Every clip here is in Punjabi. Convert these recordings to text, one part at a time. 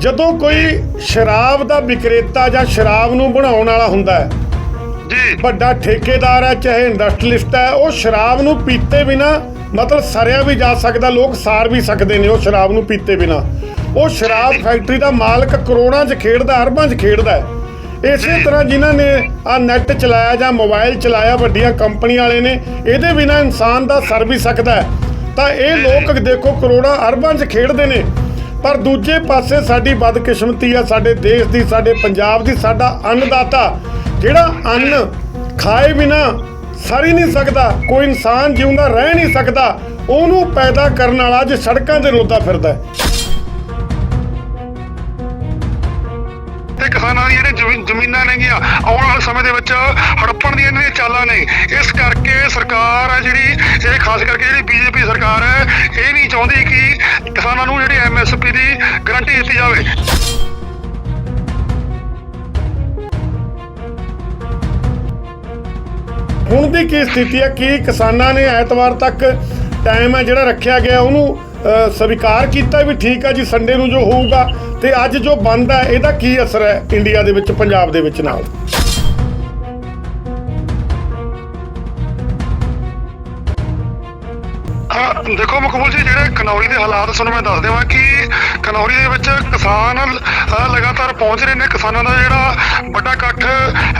ਜਦੋਂ ਕੋਈ ਸ਼ਰਾਬ ਦਾ ਵਿਕਰੇਤਾ ਜਾਂ ਸ਼ਰਾਬ ਨੂੰ ਬਣਾਉਣ ਵਾਲਾ ਹੁੰਦਾ ਹੈ ਜੀ। ਵੱਡਾ ਠੇਕੇਦਾਰ ਹੈ ਚਾਹੇ ਇੰਡਸਟਰੀਲਿਸਟ ਹੈ ਉਹ ਸ਼ਰਾਬ ਨੂੰ ਪੀਤੇ ਬਿਨਾ ਮਤਲਬ ਸਰਿਆ ਵੀ ਜਾ ਸਕਦਾ ਲੋਕ ਸਾਰ ਵੀ ਸਕਦੇ ਨੇ ਉਹ ਸ਼ਰਾਬ ਨੂੰ ਪੀਤੇ ਬਿਨਾ। ਉਹ ਸ਼ਰਾਬ ਫੈਕਟਰੀ ਦਾ ਮਾਲਕ ਕਰੋੜਾਂ 'ਚ ਖੇਡਦਾ ਅਰਬਾਂ 'ਚ ਖੇਡਦਾ ਹੈ। ਇਸੇ ਤਰ੍ਹਾਂ ਜਿਨ੍ਹਾਂ ਨੇ ਆ ਨੈਟ ਚਲਾਇਆ ਜਾਂ ਮੋਬਾਈਲ ਚਲਾਇਆ ਵੱਡੀਆਂ ਕੰਪਨੀਆਂ ਵਾਲੇ ਨੇ ਇਹਦੇ ਬਿਨਾ ਇਨਸਾਨ ਦਾ ਸਰ ਵੀ ਸਕਦਾ ਤਾਂ ਇਹ ਲੋਕ ਦੇਖੋ ਕਰੋੜਾਂ ਅਰਬਾਂ 'ਚ ਖੇਡਦੇ ਨੇ। ਪਰ ਦੂਜੇ ਪਾਸੇ ਸਾਡੀ ਬਦਕਿਸਮਤੀ ਆ, ਸਾਡੇ ਦੇਸ਼ ਦੀ, ਸਾਡੇ ਪੰਜਾਬ ਦੀ, ਸਾਡਾ ਅੰਨਦਾਤਾ, ਜਿਹੜਾ ਅੰਨ ਖਾਏ ਬਿਨਾ ਸਰ ਹੀ ਨਹੀਂ ਸਕਦਾ, ਕੋਈ ਇਨਸਾਨ ਜਿਉਂਦਾ ਰਹਿ ਨਹੀਂ ਸਕਦਾ, ਉਹਨੂੰ ਪੈਦਾ ਕਰਨ ਵਾਲਾ ਅੱਜ ਸੜਕਾਂ ਤੇ ਰੋਦਾ ਫਿਰਦਾ ਹੈ। ਕਿਸਾਨਾਂ ਦੀ ਜਿਹੜੇ ਜ਼ਮੀ- ਜ਼ਮੀਨਾਂ ਨੇਗੀਆਂ ਆਉਣ ਵਾਲੇ ਸਮੇਂ ਦੇ ਵਿੱਚ ਹੜੱਪਣ ਦੀਆਂ ਇਹਨਾਂ ਦੀਆਂ ਚਾਲਾਂ ਨੇ ਇਸ ਕਰਕੇ ਸਰਕਾਰ ਹੈ ਜਿਹੜੀ ਇਹ ਖਾਸ ਕਰਕੇ ਜਿਹੜੀ ਬੀਜੇਪੀ ਸਰਕਾਰ ਹੈ ਇਹ ਨਹੀਂ ਚਾਹੁੰਦੀ ਕਿ ਕਿਸਾਨਾਂ ਨੂੰ ਜਿਹੜੀ ਐਮਐਸਪੀ ਦੀ ਗਾਰੰਟੀ ਦਿੱਤੀ ਜਾਵੇ। ਹੁਣ ਦੀ ਕੀ ਸਥਿਤੀ ਹੈ? ਕਿ ਕਿਸਾਨਾਂ ਨੇ ਐਤਵਾਰ ਤੱਕ ਟਾਈਮ ਹੈ ਜਿਹੜਾ ਰੱਖਿਆ ਗਿਆ ਉਹਨੂੰ ਅ, ਸਵੀਕਾਰ ਕੀਤਾ ਵੀ ਠੀਕ ਹੈ ਜੀ ਸੰਡੇ ਨੂੰ ਜੋ ਹੋਊਗਾ ਤੇ ਅੱਜ ਜੋ ਬੰਦ ਹੈ ਇਹਦਾ ਕੀ ਅਸਰ ਹੈ ਇੰਡੀਆ ਦੇ ਵਿੱਚ ਪੰਜਾਬ ਦੇ ਵਿੱਚ ਨਾਲ? ਦੇਖੋ ਮਕਬੂਲ ਜੀ ਜਿਹੜੇ ਕਨੌਰੀ ਦੇ ਹਾਲਾਤ ਤੁਹਾਨੂੰ ਮੈਂ ਦੱਸ ਦੇਵਾਂ ਕਿ ਕਨੌਰੀ ਦੇ ਵਿੱਚ ਕਿਸਾਨ ਲਗਾਤਾਰ ਪਹੁੰਚ ਰਹੇ ਨੇ। ਕਿਸਾਨਾਂ ਦਾ ਜਿਹੜਾ ਵੱਡਾ ਇਕੱਠ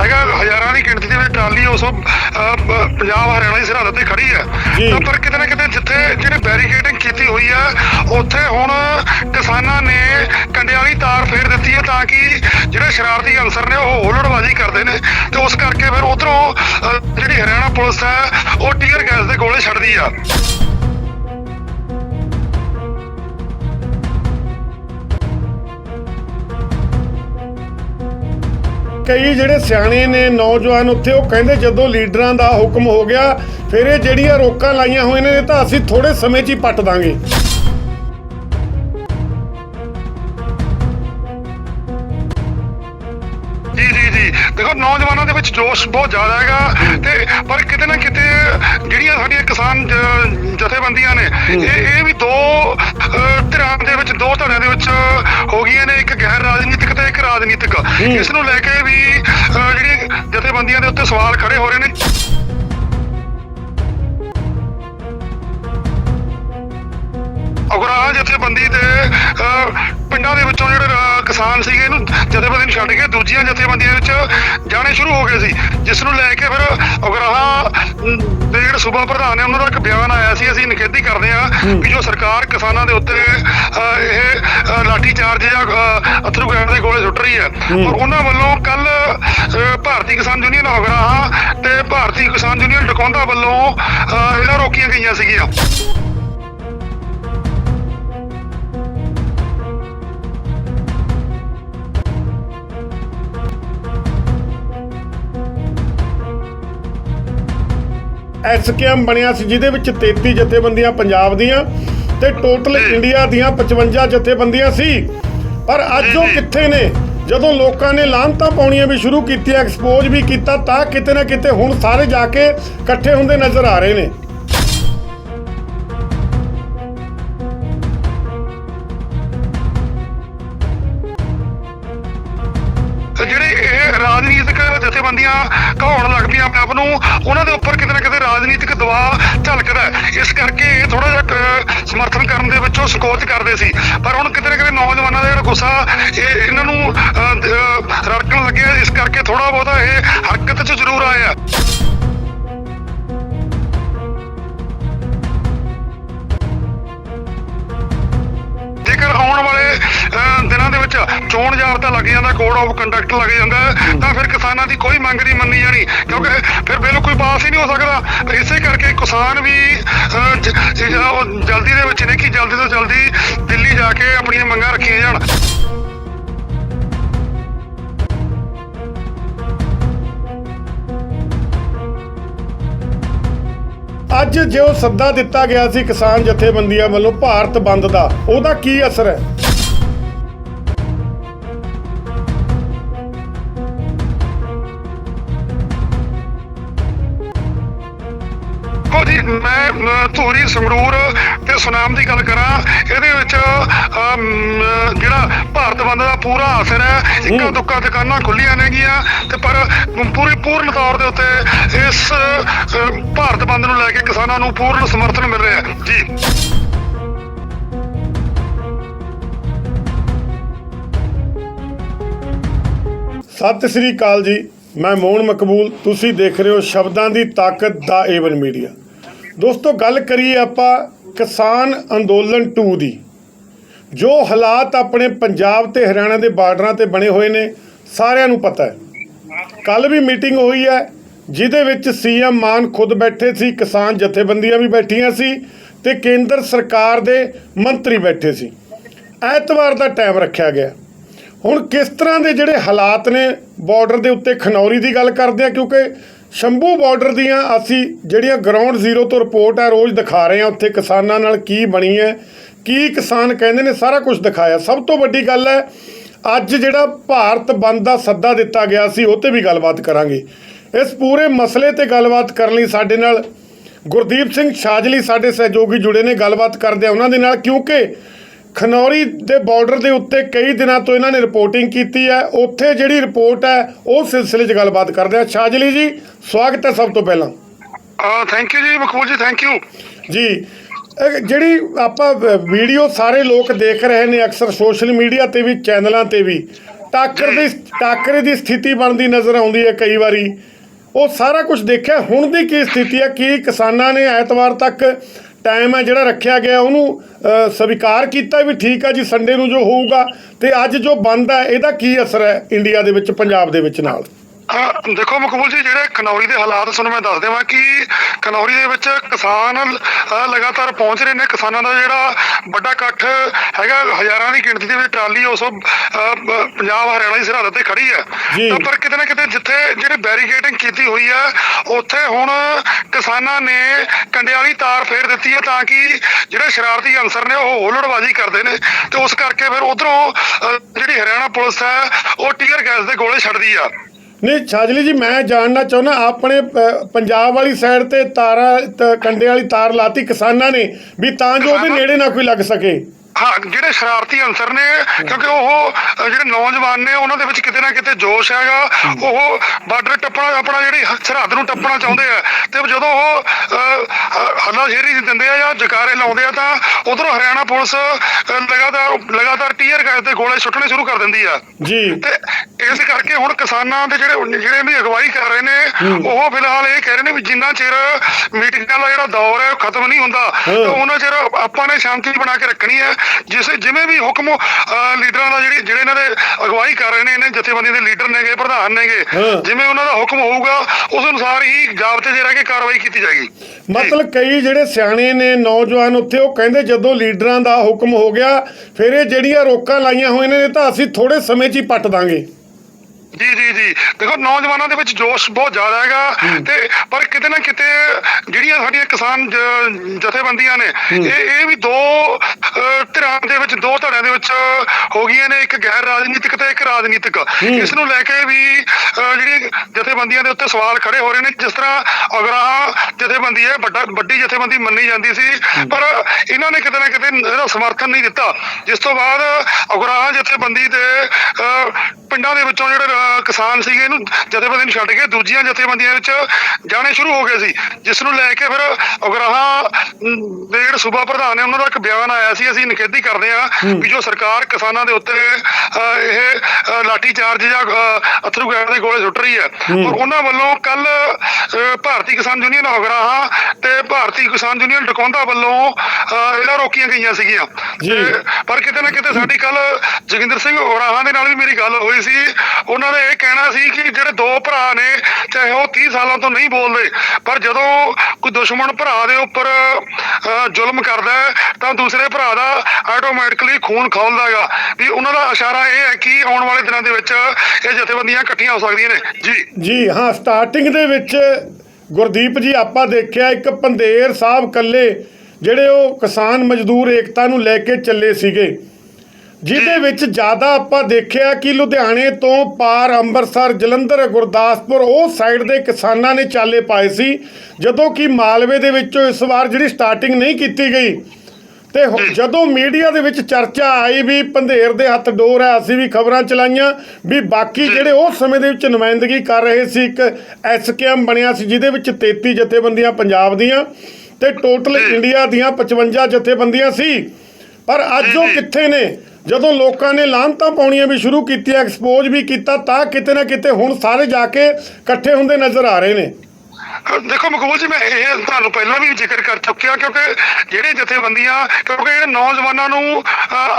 ਹੈਗਾ ਹਜ਼ਾਰਾਂ ਦੀ ਗਿਣਤੀ ਦੇ ਵਿੱਚ ਟਰਾਲੀ ਉਸ ਪੰਜਾਬ ਹਰਿਆਣਾ ਦੀ ਸਰਹੱਦ ਤੇ ਖੜੀ ਹੈ। ਪਰ ਕਿਤੇ ਨਾ ਕਿਤੇ ਜਿੱਥੇ ਜਿਹੜੇ ਬੈਰੀਕੇਡਿੰਗ ਕੀਤੀ ਹੋਈ ਹੈ ਉੱਥੇ ਹੁਣ ਕਿਸਾਨਾਂ ਨੇ ਕੰਡਿਆਲੀ ਤਾਰ ਫੇਰ ਦਿੱਤੀ ਹੈ ਤਾਂ ਕਿ ਜਿਹੜੇ ਸ਼ਰਾਰਤੀ ਅਨਸਰ ਨੇ ਉਹ ਹੁਲੜਬਾਜ਼ੀ ਕਰਦੇ ਨੇ ਤੇ ਉਸ ਕਰਕੇ ਫਿਰ ਉਧਰੋਂ ਜਿਹੜੀ ਹਰਿਆਣਾ ਪੁਲਿਸ ਹੈ, ਉਹ ਟੀਅਰ ਗੈਸ ਦੇ ਗੋਲੇ ਛੱਡਦੀ ਆ। ਕਈ ਜਿਹੜੇ ਸਿਆਣੇ ਨੇ, ਨੌਜਵਾਨ ਉੱਥੇ, ਉਹ ਕਹਿੰਦੇ ਜਦੋਂ ਲੀਡਰਾਂ ਦਾ ਹੁਕਮ ਹੋ ਗਿਆ, ਫਿਰ ਇਹ ਜਿਹੜੀਆਂ ਰੋਕਾਂ ਲਾਈਆਂ ਹੋਈਆਂ ਨੇ, ਤਾਂ ਅਸੀਂ ਥੋੜੇ ਸਮੇਂ 'ਚ ਹੀ ਪੱਟ ਦਾਂਗੇ। ਜੀ ਜੀ ਜੀ। ਦੇਖੋ ਨੌਜਵਾਨਾਂ ਦੇ ਵਿੱਚ ਜੋਸ਼ ਬਹੁਤ ਜ਼ਿਆਦਾ ਹੈਗਾ ਤੇ ਪਰ ਕਿਤੇ ਨਾ ਕਿਤੇ ਜਿਹੜੀਆਂ ਸਾਡੀਆਂ ਕਿਸਾਨ ਜ- ਜਥੇਬੰਦੀਆਂ ਨੇ ਇਹ ਇਹ ਵੀ ਦੋ ਅਹ, ਧਿਰਾਂ ਦੇ ਵਿੱਚ ਦੋ ਧੜਿਆਂ ਦੇ ਵਿੱਚ ਹੋ ਗਈਆਂ ਨੇ। ਇੱਕ ਗੈਰ ਰਾਜਨੀਤਿਕ ਤੇ ਇੱਕ ਰਾਜਨੀਤਿਕ। ਇਸ ਨੂੰ ਲੈ ਕੇ ਵੀ ਅਹ, ਜਿਹੜੀ ਜਥੇਬੰਦੀਆਂ ਦੇ ਉੱਤੇ ਸਵਾਲ ਖੜੇ ਹੋ ਰਹੇ ਨੇ। ਅਗਰਾਂ ਜਥੇਬੰਦੀ ਦੇ ਅਹ, ਪਿੰਡਾਂ ਦੇ ਵਿੱਚੋਂ ਜਿਹੜੇ ਅਹ, ਕਿਸਾਨ ਸੀਗੇ ਇਹਨੂੰ ਜਥੇਬੰਦੀ ਨੂੰ ਛੱਡ ਕੇ ਦੂਜੀਆਂ ਜਥੇਬੰਦੀਆਂ ਵਿੱਚ ਜਾਣੇ ਸ਼ੁਰੂ ਹੋ ਗਏ ਸੀ। ਜਿਸ ਨੂੰ ਲੈ ਕੇ ਫਿਰ ਅਗਰਾਹਾਂ ਦੇ ਜਿਹੜੇ ਸੂਬਾ ਪ੍ਰਧਾਨ ਨੇ ਉਹਨਾਂ ਦਾ ਇੱਕ ਬਿਆਨ ਆਇਆ ਸੀ। ਅਸੀਂ ਨਿਖੇਧੀ ਕਰਦੇ ਹਾਂ ਕਿ ਜੋ ਸਰਕਾਰ ਕਿਸਾਨਾਂ ਦੇ ਉੱਤੇ ਅਹ, ਇਹ ਅਹ, ਲਾਠੀ ਚਾਰਜ ਜਾਂ ਅਹ, ਅਥਰੂ ਗੈਸ ਦੇ ਗੋਲੇ ਸੁੱਟ ਰਹੀ ਹੈ। ਔਰ ਉਹਨਾਂ ਵੱਲੋਂ ਕੱਲ ਭਾਰਤੀ ਕਿਸਾਨ ਯੂਨੀਅਨ ਅਗਰਾਹਾਂ ਤੇ ਭਾਰਤੀ ਕਿਸਾਨ ਯੂਨੀਅਨ ਡਕੌਂਦਾ ਵੱਲੋਂ ਅਹ, ਇਹਨਾਂ ਰੋਕੀਆਂ ਗਈਆਂ ਸੀਗੀਆਂ। ਐਸਕੇਐਮ ਬਣਿਆ ਸੀ ਜਿਹਦੇ ਵਿੱਚ 33 ਜਥੇਬੰਦੀਆਂ ਪੰਜਾਬ ਦੀਆਂ ਤੇ ਟੋਟਲ ਇੰਡੀਆ ਦੀਆਂ 55 ਜਥੇਬੰਦੀਆਂ ਸੀ। ਪਰ ਅੱਜ ਉਹ ਕਿੱਥੇ ਨੇ? ਜਦੋਂ ਲੋਕਾਂ ਨੇ ਲਾਂਤਾਂ ਪਾਉਣੀਆਂ ਵੀ ਸ਼ੁਰੂ ਕੀਤੀਆਂ ਐਕਸਪੋਜ਼ ਵੀ ਕੀਤਾ ਤਾਂ ਕਿਤੇ ਨਾ ਕਿਤੇ ਹੁਣ ਸਾਰੇ ਜਾ ਕੇ ਇਕੱਠੇ ਹੁੰਦੇ ਨਜ਼ਰ ਆ ਰਹੇ ਨੇ। ਤੇ ਜਿਹੜੇ ਇਹ ਰਾਜਨੀਤਿਕ ਜਥੇਬੰਦੀਆਂ ਕਹਾਉਣ ਲੱਗ ਪਈਆਂ ਆਪਣੇ ਆਪ ਨੂੰ ਉਹਨਾਂ ਦੇ ਰਾਜਨੀਤਿਕ ਦਬਾਅ ਝਲਕਦਾ ਇਸ ਕਰਕੇ ਇਹ ਥੋੜਾ ਜਿਹਾ ਸਮਰਥਨ ਕਰਨ ਦੇ ਵਿੱਚੋਂ ਸਕੋਚ ਕਰਦੇ ਸੀ। ਪਰ ਹੁਣ ਕਿਤੇ ਨਾ ਕਿਤੇ ਨੌਜਵਾਨਾਂ ਦਾ ਜਿਹੜਾ ਗੁੱਸਾ ਇਹ ਇਹਨਾਂ ਨੂੰ ਅਹ, ਅਹ, ਰੜਕਣ ਲੱਗਿਆ। ਇਸ ਕਰਕੇ ਥੋੜਾ ਬਹੁਤਾ ਇਹ ਹਰਕਤ ਕੋਡ ਆਫ ਕੰਡਕਟ ਲੱਗ ਜਾਂਦਾ ਹੈ, ਤਾਂ ਫਿਰ ਕਿਸਾਨਾਂ ਦੀ ਕੋਈ ਮੰਗ ਨਹੀਂ ਮੰਨੀ ਜਾਣੀ ਕਿਉਂਕਿ ਫਿਰ ਬਿੱਲ ਕੋਈ ਪਾਸ ਹੀ ਨਹੀਂ ਹੋ ਸਕਦਾ। ਇਸੇ ਕਰਕੇ ਕਿਸਾਨ ਵੀ ਅਹ, ਜ- ਜ- ਉਹ ਜਲਦੀ ਦੇ ਵਿੱਚ ਨੇ ਕਿ ਜਲਦੀ ਤੋਂ ਜਲਦੀ ਦਿੱਲੀ ਜਾ ਕੇ ਆਪਣੀਆਂ ਮੰਗਾਂ ਰੱਖੀਆਂ ਜਾਣ। ਅੱਜ ਜੋ ਸੱਦਾ ਦਿੱਤਾ ਗਿਆ ਸੀ ਕਿਸਾਨ ਜਥੇਬੰਦੀਆਂ ਵੱਲੋਂ ਭਾਰਤ ਬੰਦ ਦਾ ਉਹਦਾ ਕੀ ਅਸਰ ਹੈ? ਦੇਖੋ ਜੀ ਮੈਂ ਧੂਰੀ ਸੰਗਰੂਰ ਤੇ ਸੁਨਾਮ ਦੀ ਗੱਲ ਕਰਾਂ। ਇਹਦੇ ਵਿੱਚ ਜਿਹੜਾ ਭਾਰਤ ਬੰਦ ਦਾ ਪੂਰਾ ਅਸਰ ਹੈ ਇੱਕਾ ਦੁੱਕਾ ਦੁਕਾਨਾਂ ਖੁੱਲੀਆਂ ਨੇਗੀਆਂ ਤੇ ਪਰ ਪੂਰੀ ਪੂਰਨ ਤੌਰ ਦੇ ਉੱਤੇ ਇਸ ਭਾਰਤ ਬੰਦ ਨੂੰ ਲੈ ਕੇ ਕਿਸਾਨਾਂ ਨੂੰ ਪੂਰਨ ਸਮਰਥਨ ਮਿਲ ਰਿਹਾ ਹੈ। ਜੀ। ਸਤਿ ਸ੍ਰੀ ਅਕਾਲ ਜੀ। ਮੈਂ ਮੋਹਨ ਮਕਬੂਲ। ਤੁਸੀਂ ਦੇਖ ਰਹੇ ਹੋ ਸ਼ਬਦਾਂ ਦੀ ਤਾਕਤ ਦਾ ਏਵਨ ਮੀਡੀਆ। ਦੋਸਤੋ, ਗੱਲ ਕਰੀਏ ਆਪਾਂ ਕਿਸਾਨ ਅੰਦੋਲਨ 2 ਦੀ, ਜੋ ਹਾਲਾਤ ਆਪਣੇ ਪੰਜਾਬ ਤੇ ਹਰਿਆਣਾ ਦੇ ਬਾਰਡਰਾਂ ਤੇ ਬਣੇ ਹੋਏ ਨੇ, ਸਾਰਿਆਂ ਨੂੰ ਪਤਾ ਹੈ। ਕੱਲ ਵੀ ਮੀਟਿੰਗ ਹੋਈ ਹੈ, ਜਿਹਦੇ ਵਿੱਚ ਸੀਐਮ ਮਾਨ ਖੁਦ ਬੈਠੇ ਸੀ, ਕਿਸਾਨ ਜਥੇਬੰਦੀਆਂ ਵੀ ਬੈਠੀਆਂ ਸੀ ਤੇ ਕੇਂਦਰ ਸਰਕਾਰ ਦੇ ਮੰਤਰੀ ਬੈਠੇ ਸੀ। ਐਤਵਾਰ ਦਾ ਟਾਈਮ ਰੱਖਿਆ ਗਿਆ। ਹੁਣ ਕਿਸ ਤਰ੍ਹਾਂ ਦੇ ਜਿਹੜੇ ਹਾਲਾਤ ਨੇ, ਬਾਰਡਰ ਦੇ ਉੱਤੇ ਖਨੌਰੀ ਦੀ ਗੱਲ ਕਰਦੇ ਆ ਕਿਉਂਕਿ ਸ਼ੰਭੂ ਬਾਰਡਰ ਦੀਆਂ ਅਸੀਂ ਜਿਹੜੀਆਂ ਗਰਾਊਂਡ ਜ਼ੀਰੋ ਤੋਂ ਰਿਪੋਰਟ ਹੈ, ਰੋਜ਼ ਦਿਖਾ ਰਹੇ ਹਾਂ ਉੱਥੇ ਕਿਸਾਨਾਂ ਨਾਲ ਕੀ ਬਣੀ ਹੈ, ਕੀ ਕਿਸਾਨ ਕਹਿੰਦੇ ਨੇ, ਸਾਰਾ ਕੁਝ ਦਿਖਾਇਆ। ਸਭ ਤੋਂ ਵੱਡੀ ਗੱਲ ਹੈ, ਅੱਜ ਜਿਹੜਾ ਭਾਰਤ ਬੰਦ ਦਾ ਸੱਦਾ ਦਿੱਤਾ ਗਿਆ ਸੀ, ਉਹ ਤੇ ਵੀ ਗੱਲਬਾਤ ਕਰਾਂਗੇ। ਇਸ ਪੂਰੇ ਮਸਲੇ ਤੇ ਗੱਲਬਾਤ ਕਰਨ ਲਈ ਸਾਡੇ ਨਾਲ ਗੁਰਦੀਪ ਸਿੰਘ ਛਾਜਲੀ, ਸਾਡੇ ਸਹਿਯੋਗੀ ਜੁੜੇ ਨੇ, ਗੱਲਬਾਤ ਕਰਦੇ ਆ ਉਹਨਾਂ ਦੇ ਨਾਲ, ਕਿਉਂਕਿ ਖਨੌਰੀ ਦੇ ਬਾਰਡਰ ਦੇ ਉੱਤੇ ਕਈ ਦਿਨਾਂ ਤੋਂ ਇਹਨਾਂ ਨੇ ਰਿਪੋਰਟਿੰਗ ਕੀਤੀ ਹੈ। ਉੱਥੇ ਜਿਹੜੀ ਰਿਪੋਰਟ ਹੈ ਉਹ ਸਿਲਸਿਲੇ 'ਚ ਗੱਲਬਾਤ ਕਰਦੇ ਆ ਸ਼ਾਜਲੀ ਜੀ ਸਵਾਗਤ ਹੈ ਸਭ ਤੋਂ ਪਹਿਲਾਂ। ਥੈਂਕ ਯੂ ਜੀ ਮਕਬੂਲ ਜੀ ਥੈਂਕ ਯੂ ਜੀ ਜਿਹੜੀ ਆਪਾਂ ਵੀਡੀਓ ਸਾਰੇ ਲੋਕ ਦੇਖ ਰਹੇ ਨੇ ਅਕਸਰ ਸੋਸ਼ਲ ਮੀਡੀਆ ਤੇ ਵੀ ਚੈਨਲਾਂ ਤੇ ਵੀ। ਟਾਕਰ ਦੀ ਟਾਕਰੇ ਦੀ ਸਥਿਤੀ ਬਣਦੀ ਨਜ਼ਰ ਆਉਂਦੀ ਹੈ ਕਈ ਵਾਰੀ। ਉਹ ਸਾਰਾ ਕੁਝ ਦੇਖਿਆ। ਹੁਣ ਦੀ ਕੀ ਸਥਿਤੀ ਹੈ? ਕੀ ਕਿਸਾਨਾਂ ਨੇ ਐਤਵਾਰ ਤੱਕ ਟਾਈਮ ਹੈ ਜਿਹੜਾ ਰੱਖਿਆ ਗਿਆ, ਉਹਨੂੰ ਸਵੀਕਾਰ ਕੀਤਾ ਵੀ ਠੀਕ ਹੈ ਜੀ ਸੰਡੇ ਨੂੰ ਜੋ ਹੋਊਗਾ ਤੇ ਅੱਜ ਜੋ ਬੰਦ ਹੈ, ਇਹਦਾ ਕੀ ਅਸਰ ਹੈ ਇੰਡੀਆ ਦੇ ਵਿੱਚ, ਪੰਜਾਬ ਦੇ ਵਿੱਚ ਨਾਲ? ਦੇਖੋ ਮਕਬੂਲ ਜੀ ਜਿਹੜੇ ਖਨੌਰੀ ਦੇ ਹਾਲਾਤ ਤੁਹਾਨੂੰ ਮੈਂ ਦੱਸ ਦੇਵਾਂ ਕਿ ਖਨੌਰੀ ਦੇ ਵਿੱਚ ਕਿਸਾਨ ਲਗਾਤਾਰ ਪਹੁੰਚ ਰਹੇ ਨੇ। ਕਿਸਾਨਾਂ ਦਾ ਜਿਹੜਾ ਵੱਡਾ ਇਕੱਠ ਹੈਗਾ ਹਜ਼ਾਰਾਂ ਦੀ ਗਿਣਤੀ ਦੇ ਵਿੱਚ ਟਰਾਲੀ ਉਸ ਪੰਜਾਬ ਹਰਿਆਣਾ ਦੀ ਸਰਹੱਦ ਤੇ ਖੜੀ ਹੈ। ਪਰ ਕਿਤੇ ਨਾ ਕਿਤੇ ਜਿੱਥੇ ਜਿਹੜੇ ਬੈਰੀਕੇਡਿੰਗ ਕੀਤੀ ਹੋਈ ਹੈ ਉੱਥੇ ਹੁਣ ਕਿਸਾਨਾਂ ਨੇ ਕੰਡੇ ਵਾਲੀ ਤਾਰ ਫੇਰ ਦਿੱਤੀ ਹੈ ਤਾਂ ਕਿ ਜਿਹੜੇ ਸ਼ਰਾਰਤੀ ਅਨਸਰ ਨੇ ਉਹ ਹੁੱਲੜਬਾਜ਼ੀ ਕਰਦੇ ਨੇ। ਤੇ ਉਸ ਕਰਕੇ ਫਿਰ ਉਧਰੋਂ ਜਿਹੜੀ ਹਰਿਆਣਾ ਪੁਲਿਸ ਹੈ ਉਹ ਟੀਅਰ ਗੈਸ ਦੇ ਗੋਲੇ ਛੱਡਦੀ ਆ। ਨਹੀਂ ਛਾਜਲੀ ਜੀ ਮੈਂ ਜਾਣਨਾ ਚਾਹੁੰਦਾ ਆਪਣੇ ਪੰਜਾਬ ਵਾਲੀ ਸਾਈਡ ਤੇ ਤਾਰਾਂ ਤ- ਕੰਡੇ ਵਾਲੀ ਤਾਰ ਲਾਤੀ ਕਿਸਾਨਾਂ ਨੇ ਵੀ ਤਾਂ ਜੋ ਉਹਦੇ ਨੇੜੇ ਨਾ ਕੋਈ ਲੱਗ ਸਕੇ। ਹਾਂ ਜਿਹੜੇ ਸ਼ਰਾਰਤੀ ਅਨਸਰ ਨੇ ਕਿਉਂਕਿ ਉਹ ਜਿਹੜੇ ਨੌਜਵਾਨ ਨੇ ਉਹਨਾਂ ਦੇ ਵਿੱਚ ਕਿਤੇ ਨਾ ਕਿਤੇ ਜੋਸ਼ ਹੈਗਾ। ਉਹ ਬਾਰਡਰ ਟੱਪਣਾ ਆਪਣਾ ਜਿਹੜੀ ਸਰਹੱਦ ਨੂੰ ਟੱਪਣਾ ਚਾਹੁੰਦੇ ਆ। ਤੇ ਜਦੋਂ ਉਹ ਹੱਲਾਸ਼ੇਰੀ ਦਿੰਦੇ ਆ ਜਾਂ ਜਕਾਰੇ ਲਾਉਂਦੇ ਆ ਤਾਂ ਉਧਰੋਂ ਹਰਿਆਣਾ ਪੁਲਿਸ ਲਗਾਤਾਰ ਲਗਾਤਾਰ ਟੀਅਰ ਗੈਸ ਦੇ ਗੋਲੇ ਸੁੱਟਣੇ ਸ਼ੁਰੂ ਕਰ ਦਿੰਦੀ ਆ। ਜੀ। ਤੇ ਇਸ ਕਰਕੇ ਹੁਣ ਕਿਸਾਨਾਂ ਦੇ ਜਿਹੜੇ ਜਿਹੜੇ ਇਹਦੀ ਅਗਵਾਈ ਕਰ ਰਹੇ ਨੇ ਉਹ ਫਿਲਹਾਲ ਇਹ ਕਹਿ ਰਹੇ ਨੇ ਵੀ ਜਿੰਨਾ ਚਿਰ ਮੀਟਿੰਗਾਂ ਦਾ ਜਿਹੜਾ ਦੌਰ ਹੈ ਉਹ ਖਤਮ ਨਹੀਂ ਹੁੰਦਾ। ਤੇ ਉਹਨਾਂ ਚਿਰ ਆਪਾਂ ਨੇ ਸ਼ਾਂਤੀ ਬਣਾ ਕੇ ਰੱਖਣੀ ਹੈ। ਜਿਸ ਜਿਵੇਂ ਵੀ ਹੁਕਮ ਲੀਡਰਾਂ ਦਾ ਜਿਹੜੀ ਜਿਹੜੇ ਇਹਨਾਂ ਦੇ ਅਗਵਾਈ ਕਰ ਰਹੇ ਨੇ ਇਹਨਾਂ ਜਥੇਬੰਦੀਆਂ ਦੇ ਲੀਡਰ ਨੇਗੇ ਪ੍ਰਧਾਨ ਨੇਗੇ। ਜਿਵੇਂ ਉਹਨਾਂ ਦਾ ਹੁਕਮ ਹੋਊਗਾ ਉਸ ਅਨੁਸਾਰ ਹੀ ਜਾਬਤੇ 'ਚ ਰਹਿ ਕੇ ਕਾਰਵਾਈ ਕੀਤੀ ਜਾਏਗੀ। ਮਤਲਬ ਕਈ ਜਿਹੜੇ ਸਿਆਣੇ ਨੇ ਨੌਜਵਾਨ ਉੱਥੇ ਉਹ ਕਹਿੰਦੇ ਜਦੋਂ ਲੀਡਰਾਂ ਦਾ ਹੁਕਮ ਹੋ ਗਿਆ ਫਿਰ ਇਹ ਜਿਹੜੀਆਂ ਰੋਕਾਂ ਲਾਈਆਂ ਹੋਈਆਂ ਨੇ ਤਾਂ ਅਸੀਂ ਥੋੜੇ ਸਮੇਂ 'ਚ ਹੀ ਪੱਟ ਦਾਂਗੇ। ਜੀ ਜੀ ਜੀ। ਦੇਖੋ ਨੌਜਵਾਨਾਂ ਦੇ ਵਿੱਚ ਜੋਸ਼ ਬਹੁਤ ਜ਼ਿਆਦਾ ਹੈਗਾ ਤੇ ਪਰ ਕਿਤੇ ਨਾ ਕਿਤੇ ਜਿਹੜੀਆਂ ਸਾਡੀਆਂ ਕਿਸਾਨ ਜਥੇਬੰਦੀਆਂ ਨੇ ਇਹ ਇਹ ਵੀ ਦੋ ਧਿਰਾਂ ਦੇ ਵਿੱਚ ਦੋ ਧੜਿਆਂ ਦੇ ਵਿੱਚ ਹੋ ਗਈਆਂ ਨੇ ਇੱਕ ਗੈਰ ਰਾਜਨੀਤਿਕ ਤੇ ਇੱਕ ਰਾਜਨੀਤਿਕ। ਇਸ ਨੂੰ ਲੈ ਕੇ ਵੀ ਜਿਹੜੀ ਜਥੇਬੰਦੀਆਂ ਦੇ ਉੱਤੇ ਸਵਾਲ ਖੜੇ ਹੋ ਰਹੇ ਨੇ ਜਿਸ ਤਰ੍ਹਾਂ ਅਗਰਾਹ ਜਥੇਬੰਦੀ ਹੈ ਵੱਡਾ ਵੱਡੀ ਜਥੇਬੰਦੀ ਮੰਨੀ ਜਾਂਦੀ ਸੀ ਪਰ ਇਹਨਾਂ ਨੇ ਕਿਤੇ ਨਾ ਕਿਤੇ ਇਹਦਾ ਸਮਰਥਨ ਨਹੀਂ ਦਿੱਤਾ। ਜਿਸ ਤੋਂ ਬਾਅਦ ਅਗਰਾਹ ਜਥੇਬੰਦੀ ਦੇ ਪਿੰਡਾਂ ਦੇ ਵਿੱਚੋਂ ਜਿਹੜੇ ਕਿਸਾਨ ਸੀਗੇ ਇਹਨੂੰ ਜਥੇਬੰਦੀ ਨੂੰ ਛੱਡ ਕੇ ਦੂਜੀਆਂ ਜਥੇਬੰਦੀਆਂ ਵਿੱਚ ਜਾਣੇ ਸ਼ੁਰੂ ਹੋ ਗਏ ਸੀ ਜਿਸ ਨੂੰ ਲੈ ਕੇ ਫਿਰ ਅਗਰਾਹਾਂ ਅਮ, ਦੇ ਜਿਹੜੇ ਸੂਬਾ ਪ੍ਰਧਾਨ ਨੇ ਉਹਨਾਂ ਦਾ ਇੱਕ ਬਿਆਨ ਆਇਆ ਸੀ ਅਸੀਂ ਨਿਖੇਧੀ ਕਰਦੇ ਹਾਂ ਵੀ ਜੋ ਸਰਕਾਰ ਕਿਸਾਨਾਂ ਦੇ ਉੱਤੇ ਇਹ ਲਾਠੀ ਚਾਰਜ ਜਾਂ ਅਥਰੂ ਗੈਸ ਦੇ ਗੋਲੇ ਸੁੱਟ ਰਹੀ ਹੈ। ਔਰ ਉਹਨਾਂ ਵੱਲੋਂ ਕੱਲ ਭਾਰਤੀ ਕਿਸਾਨ ਯੂਨੀਅਨ ਅਗਰਾਹਾਂ ਤੇ ਭਾਰਤੀ ਕਿਸਾਨ ਯੂਨੀਅਨ ਡਕੌਂਦਾ ਵੱਲੋਂ ਇਹਨਾਂ ਰੋਕੀਆਂ ਗਈਆਂ ਸੀਗੀਆਂ। ਪਰ ਕਿਤੇ ਨਾ ਕਿਤੇ ਸਾਡੀ ਕੱਲ ਜੋਗਿੰਦਰ ਸਿੰਘ ਹੋਰਾਹਾਂ ਦੇ ਨਾਲ ਵੀ ਮੇਰੀ ਗੱਲ ਹੋਈ ਸੀ ਉਹਨਾਂ ਨੇ ਇਹ ਕਹਿਣਾ ਸੀ ਕਿ ਜਿਹੜੇ ਦੋ ਭਰਾ ਨੇ, ਚਾਹੇ ਉਹ 30 ਸਾਲਾਂ ਤੋਂ ਨਹੀਂ ਬੋਲਦੇ, ਪਰ ਜਦੋਂ ਕੋਈ ਦੁਸ਼ਮਣ ਭਰਾ ਦੇ ਉੱਪਰ ਜ਼ੁਲਮ ਕਰਦਾ ਤਾਂ ਦੂਸਰੇ ਭਰਾ ਦਾ ਆਟੋਮੈਟਿਕਲੀ ਖੂਨ ਖੌਲਦਾ ਹੈਗਾ। ਵੀ ਉਹਨਾਂ ਦਾ ਇਸ਼ਾਰਾ ਇਹ ਹੈ ਕਿ ਆਉਣ ਵਾਲੇ ਦਿਨਾਂ ਦੇ ਵਿੱਚ ਇਹ ਜਥੇਬੰਦੀਆਂ ਇਕੱਠੀਆਂ ਹੋ ਸਕਦੀਆਂ ਨੇ। ਜੀ। ਜੀ, ਹਾਂ ਸਟਾਰਟਿੰਗ ਦੇ ਵਿੱਚ ਗੁਰਦੀਪ ਜੀ, ਆਪਾਂ ਦੇਖਿਆ ਇੱਕ ਪੰਦੇਰ ਸਾਹਿਬ ਕੱਲੇ ਜਿਹੜੇ ਉਹ ਕਿਸਾਨ ਮਜ਼ਦੂਰ ਏਕਤਾ ਨੂੰ ਲੈ ਕੇ ਚੱਲੇ ਸੀਗੇ। ਜਿਹਦੇ ਵਿੱਚ ਜ਼ਿਆਦਾ ਆਪਾਂ ਦੇਖਿਆ ਕਿ ਲੁਧਿਆਣੇ ਤੋਂ ਪਾਰ ਅੰਮ੍ਰਿਤਸਰ ਜਲੰਧਰ ਗੁਰਦਾਸਪੁਰ ਉਹ ਸਾਈਡ ਦੇ ਕਿਸਾਨਾਂ ਨੇ ਚਾਲੇ ਪਾਏ ਸੀ। ਜਦੋਂ ਕਿ ਮਾਲਵੇ ਦੇ ਵਿੱਚੋਂ ਇਸ ਵਾਰ ਜਿਹੜੀ ਸਟਾਰਟਿੰਗ ਨਹੀਂ ਕੀਤੀ ਗਈ ਤੇ ਜਦੋਂ ਮੀਡੀਆ ਦੇ ਵਿੱਚ ਚਰਚਾ ਆਈ ਵੀ ਪੰਧੇਰ ਦੇ ਹੱਥ ਡੋਰ ਹੈ ਅਸੀਂ ਵੀ ਖਬਰਾਂ ਚਲਾਈਆਂ ਵੀ ਬਾਕੀ ਜਿਹੜੇ ਉਸ ਸਮੇਂ ਦੇ ਵਿੱਚ ਨੁਮਾਇੰਦਗੀ ਕਰ ਰਹੇ ਸੀ ਇੱਕ ਐਸਕੇਐਮ ਬਣਿਆ ਸੀ ਜਿਹਦੇ ਵਿੱਚ 33 ਜਥੇਬੰਦੀਆਂ ਪੰਜਾਬ ਦੀਆਂ ਤੇ ਟੋਟਲ ਇੰਡੀਆ ਦੀਆਂ 55 ਜਥੇਬੰਦੀਆਂ ਸੀ। ਪਰ ਅੱਜ ਉਹ ਕਿੱਥੇ ਨੇ? ਜਦੋਂ ਲੋਕਾਂ ਨੇ ਲਾਂਤਾਂ ਪਾਉਣੀਆਂ ਵੀ ਸ਼ੁਰੂ ਕੀਤੀਆਂ ਐਕਸਪੋਜ਼ ਵੀ ਕੀਤਾ, ਤਾਂ ਕਿਤੇ ਨਾ ਕਿਤੇ ਹੁਣ ਸਾਰੇ ਜਾ ਕੇ ਇਕੱਠੇ ਹੁੰਦੇ ਨਜ਼ਰ ਆ ਰਹੇ ਨੇ। ਦੇਖੋ ਮਕਬੂਲ ਜੀ, ਮੈਂ ਇਹ ਤੁਹਾਨੂੰ ਪਹਿਲਾਂ ਵੀ ਜ਼ਿਕਰ ਕਰ ਚੁੱਕਿਆ ਕਿਉਂਕਿ ਜਿਹੜੇ ਜਥੇਬੰਦੀਆਂ, ਕਿਉਂਕਿ ਜਿਹੜੇ ਨੌਜਵਾਨਾਂ ਨੂੰ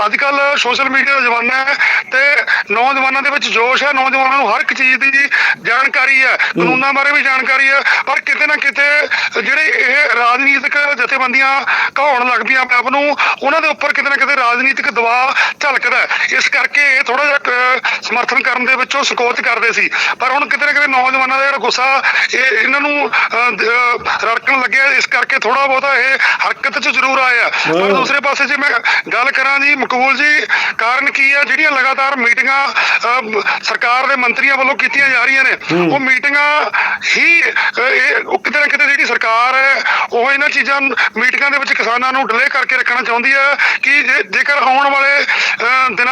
ਅੱਜ ਕੱਲ ਸੋਸ਼ਲ ਮੀਡੀਆ ਦਾ ਜ਼ਮਾਨਾ ਹੈ ਤੇ ਨੌਜਵਾਨਾਂ ਦੇ ਵਿੱਚ ਜੋਸ਼ ਹੈ, ਨੌਜਵਾਨਾਂ ਨੂੰ ਹਰ ਇੱਕ ਚੀਜ਼ ਦੀ ਜਾਣਕਾਰੀ ਹੈ, ਕਾਨੂੰਨਾਂ ਬਾਰੇ ਵੀ ਜਾਣਕਾਰੀ ਹੈ, ਪਰ ਕਿਤੇ ਨਾ ਕਿਤੇ ਜਿਹੜੇ ਇਹ ਰਾਜਨੀਤਿਕ ਜਥੇਬੰਦੀਆਂ ਕਹਾਉਣ ਲੱਗ ਪਈਆਂ ਆਪ ਨੂੰ, ਉਹਨਾਂ ਦੇ ਉੱਪਰ ਕਿਤੇ ਨਾ ਕਿਤੇ ਰਾਜਨੀਤਿਕ ਦਬਾਅ ਝਲਕਦਾ ਇਸ ਕਰਕੇ ਇਹ ਥੋੜਾ ਜਿਹਾ ਸਮਰਥਨ ਕਰਨ ਦੇ ਵਿੱਚੋਂ ਸੰਕੋਚ ਕਰਦੇ ਸੀ। ਪਰ ਹੁਣ ਕਿਤੇ ਨਾ ਕਿਤੇ ਨੌਜਵਾਨਾਂ ਦਾ ਜਿਹੜਾ ਗੁੱਸਾ, ਇਹ ਇਹਨਾਂ ਨੂੰ ਰੜਕਣ ਲੱਗਿਆ। ਇਸ ਕਰਕੇ ਥੋੜਾ ਬਹੁਤਾ ਇਹ ਹਰਕਤ 'ਚ ਜ਼ਰੂਰ ਆਇਆ। ਪਰ। ਦੂਸਰੇ ਪਾਸੇ ਜੇ ਮੈਂ ਗੱਲ ਕਰਾਂ ਜੀ ਮਕਬੂਲ ਜੀ ਕਾਰਨ ਕੀ ਹੈ? ਜਿਹੜੀਆਂ ਲਗਾਤਾਰ ਮੀਟਿੰਗਾਂ ਸਰਕਾਰ ਦੇ ਮੰਤਰੀਆਂ ਵੱਲੋਂ ਕੀਤੀਆਂ ਜਾ ਰਹੀਆਂ ਨੇ ਉਹ ਮੀਟਿੰਗਾਂ ਹੀ ਕਿਤੇ ਨਾ ਕਿਤੇ ਜਿਹੜੀ ਸਰਕਾਰ ਹੈ ਉਹ ਇਹਨਾਂ ਚੀਜ਼ਾਂ ਮੀਟਿੰਗਾਂ ਦੇ ਵਿੱਚ ਕਿਸਾਨਾਂ ਨੂੰ ਡਿਲੇ ਕਰਕੇ ਰੱਖਣਾ ਚਾਹੁੰਦੀ ਹੈ ਕਿ ਜੇਕਰ ਆਉਣ ਵਾਲੇ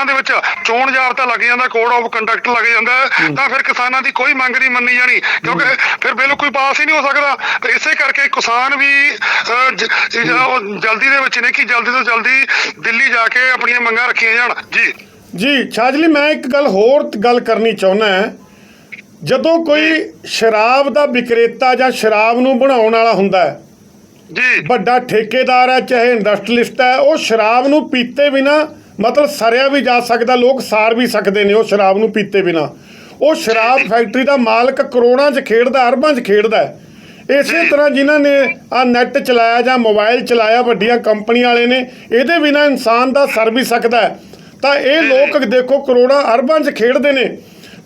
ਦਿਨਾਂ ਦੇ ਵਿੱਚ ਚੋਣ ਜਾਬਤਾ ਲੱਗ ਜਾਂਦਾ ਕੋਡ ਆਫ ਕੰਡਕਟ ਲੱਗ ਜਾਂਦਾ ਤਾਂ ਫਿਰ ਕਿਸਾਨਾਂ ਦੀ ਕੋਈ ਮੰਗ ਨਹੀਂ ਮੰਨੀ ਜਾਣੀ ਕਿਉਂਕਿ ਫਿਰ ਬਿੱਲ ਕੋਈ ਪਾਸ ਹੀ ਨਹੀਂ ਹੋ ਸਕਦਾ। ਇਸੇ ਕਰਕੇ ਕਿਸਾਨ ਵੀ ਜਲਦੀ ਦੇ ਵਿੱਚ ਨੇ ਕਿ ਜਲਦੀ ਤੋਂ ਜਲਦੀ ਦਿੱਲੀ ਜਾ ਕੇ ਆਪਣੀਆਂ ਮੰਗਾਂ ਰੱਖੀਆਂ ਜਾਣ। ਜੀ। ਜੀ ਛਾਜਲੀ ਮੈਂ ਇੱਕ ਗੱਲ ਹੋਰ ਗੱਲ ਕਰਨੀ ਚਾਹੁੰਦਾ ਹੈ। ਜਦੋਂ ਕੋਈ ਸ਼ਰਾਬ ਦਾ ਵਿਕਰੇਤਾ ਜਾਂ ਸ਼ਰਾਬ ਨੂੰ ਬਣਾਉਣ ਵਾਲਾ ਹੁੰਦਾ ਹੈ ਜੀ। ਵੱਡਾ ਠੇਕੇਦਾਰ ਹੈ ਚਾਹੇ ਇੰਡਸਟਰੀਲਿਸਟ ਹੈ ਉਹ ਸ਼ਰਾਬ ਨੂੰ ਪੀਤੇ ਬਿਨਾ ਮਤਲਬ ਸਰਿਆ ਵੀ ਜਾ ਸਕਦਾ, ਲੋਕ ਸਾਰ ਵੀ ਸਕਦੇ ਨੇ ਉਹ ਸ਼ਰਾਬ ਨੂੰ ਪੀਤੇ ਬਿਨਾ। ਉਹ ਸ਼ਰਾਬ ਫੈਕਟਰੀ ਦਾ ਮਾਲਕ ਕਰੋੜਾਂ 'ਚ ਖੇਡਦਾ, ਅਰਬਾਂ 'ਚ ਖੇਡਦਾ ਇਸੇ ਤਰ੍ਹਾਂ ਜਿਨ੍ਹਾਂ ਨੇ ਆ ਨੈਟ ਚਲਾਇਆ ਜਾਂ ਮੋਬਾਈਲ ਚਲਾਇਆ, ਵੱਡੀਆਂ ਕੰਪਨੀਆਂ ਵਾਲੇ ਨੇ, ਇਹਦੇ ਬਿਨਾ ਇਨਸਾਨ ਦਾ ਸਰ ਵੀ ਸਕਦਾ ਤਾਂ ਇਹ ਲੋਕ ਦੇਖੋ, ਕਰੋੜਾਂ, ਅਰਬਾਂ 'ਚ ਖੇਡਦੇ ਨੇ।